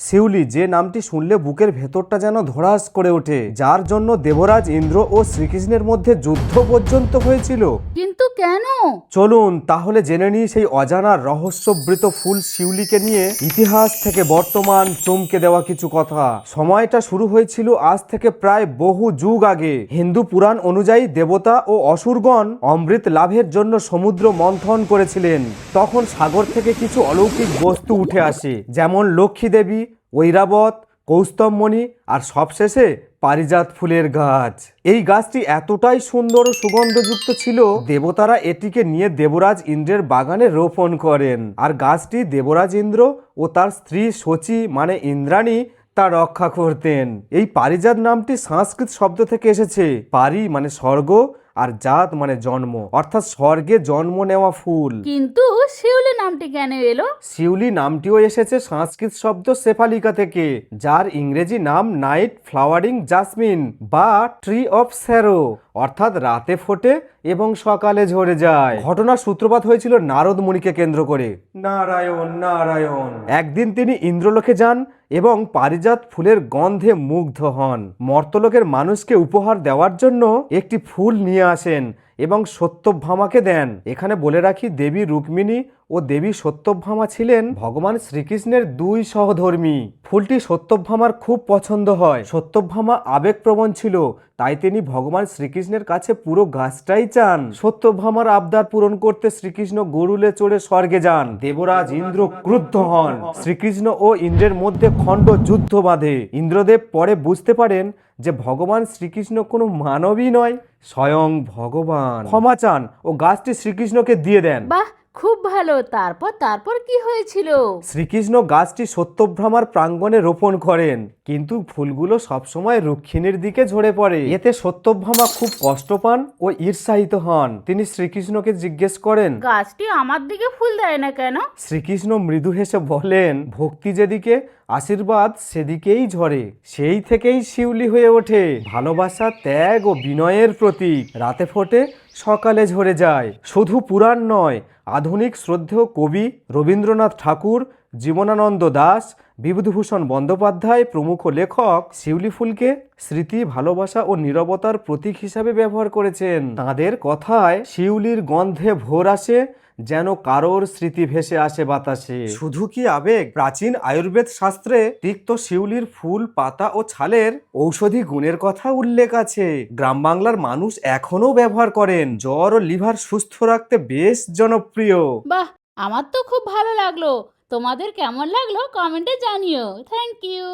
শিউলি যে নামটি শুনলে বুকের ভেতরটা যেন ধরাস করে ওঠে যার জন্য দেবরাজ ইন্দ্র ও শ্রীকৃষ্ণের মধ্যে যুদ্ধ পর্যন্ত হয়েছিল। কিন্তু কেন? চলুন তাহলে জেনে নিই সেই অজানা রহস্যবৃত ফুল শিউলিকে নিয়ে ইতিহাস থেকে বর্তমান চমকে দেওয়া কিছু কথা। সময়টা শুরু হয়েছিল আজ থেকে প্রায় বহু যুগ আগে। হিন্দু পুরাণ অনুযায়ী দেবতা ও অসুরগণ অমৃত লাভের জন্য সমুদ্র মন্থন করেছিলেন। তখন সাগর থেকে কিছু অলৌকিক বস্তু উঠে আসে যেমন লক্ষ্মী দেবী ঐরাবত, কৌস্তবমণি আর সবশেষে পারিজাত ফুলের গাছ। এই গাছটি এতটাই সুন্দর ও সুগন্ধযুক্ত ছিল, দেবতারা এটিকে নিয়ে দেবরাজ ইন্দ্রের বাগানে রোপণ করেন। আর গাছটি দেবরাজ ইন্দ্র ও তার স্ত্রী শচী মানে ইন্দ্রাণী তা রক্ষা করতেন। এই পারিজাত নামটি সংস্কৃত শব্দ থেকে এসেছে। পারি মানে স্বর্গ আর জাত মানে জন্ম, অর্থাৎ স্বর্গে জন্ম নেওয়া ফুল। কিন্তু শিউলি নামটি কেন এলো? শিউলি নামটিও এসেছে সংস্কৃত শব্দ সেফালিকা থেকে যার ইংরেজি নাম নাইট ফ্লাওয়ারিং জাসমিন বা ট্রি অফ স্যারো অর্থাৎ রাতে ফোটে এবং সকালে ঝরে যায়। ঘটনার সূত্রপাত হয়েছিল নারদ মুনিকে কেন্দ্র করে। নারায়ণ নারায়ণ। একদিন তিনি ইন্দ্রলোকে যান এবং পারিজাত ফুলের গন্ধে মুগ্ধ হন। মর্তলোকের মানুষকে উপহার দেওয়ার জন্য একটি ফুল নিয়ে আসেন। এবং সত্যভামাকে দেন। এখানে বলে রাখি, দেবী রুক্মিণী ও দেবী সত্যভামা ছিলেন ভগবান শ্রীকৃষ্ণের দুই সহধর্মী। ফুলটি সত্যভামার খুব পছন্দ হয়। সত্যভামা আবেগপ্রবণ ছিল, তাই তিনি ভগবান শ্রীকৃষ্ণের কাছে পুরো গাছটাই চান। সত্যভামার আবদার পূরণ করতে শ্রীকৃষ্ণ গরুলে চড়ে স্বর্গে যান। দেবরাজ ইন্দ্র ক্রুদ্ধ হন। শ্রীকৃষ্ণ ও ইন্দ্রের মধ্যে খণ্ড যুদ্ধ বাঁধে। ইন্দ্রদেব পরে বুঝতে পারেন যে ভগবান শ্রীকৃষ্ণ কোনো মানবই নয়। স্বয়ং ভগবান। ক্ষমা চান ও গাছটি শ্রীকৃষ্ণকে দিয়ে দেন। বাহ খুব ভালো। তারপর তারপর কি হয়েছিল? শ্রীকৃষ্ণ গাছটি সত্যভ্রমার প্রাঙ্গণে রোপণ করেন কিন্তু ফুলগুলো সবসময় রুক্ষিণীর দিকে ঝরে পড়ে। এতে সত্যভ্রমা খুব কষ্ট পান ও ঈর্ষায়িত হন। তিনি শ্রীকৃষ্ণকে জিজ্ঞেস করেন গাছটি আমার দিকে ফুল দেয় না কেন? শ্রীকৃষ্ণ মৃদু হেসে বলেন ভক্তি যেদিকে আশীর্বাদ সেদিকেই ঝরে। সেই থেকেই শিউলি হয়ে ওঠে। ভালোবাসা ত্যাগ ও বিনয়ের প্রতীক। রাতে ফোটে সকালে ঝরে যায়। শুধু পুরাণ নয় আধুনিক শ্রদ্ধেয় কবি রবীন্দ্রনাথ ঠাকুর জীবনানন্দ দাস বিভূতিভূষণ বন্দ্যোপাধ্যায় প্রমুখ লেখক শিউলি ফুলকে স্মৃতি, ভালোবাসা ও নীরবতার প্রতীক হিসাবে ব্যবহার করেছেন। তাঁদের কথায় শিউলির গন্ধে ভোর আসে, যেন কারোর স্মৃতি ভেসে আসে বাতাসে। শুধু কি আবেগ? প্রাচীন আয়ুর্বেদ শাস্ত্রে তিক্ত শিউলির ফুল, পাতা ও ছালের ঔষধি গুণের কথা উল্লেখ আছে। গ্রাম বাংলার মানুষ এখনও ব্যবহার করেন। জ্বর ও লিভার সুস্থ রাখতে বেশ জনপ্রিয়। বাহ! আমার তো খুব ভালো লাগল। তোমাদের কেমন লাগল কমেন্টে জানিও। Thank you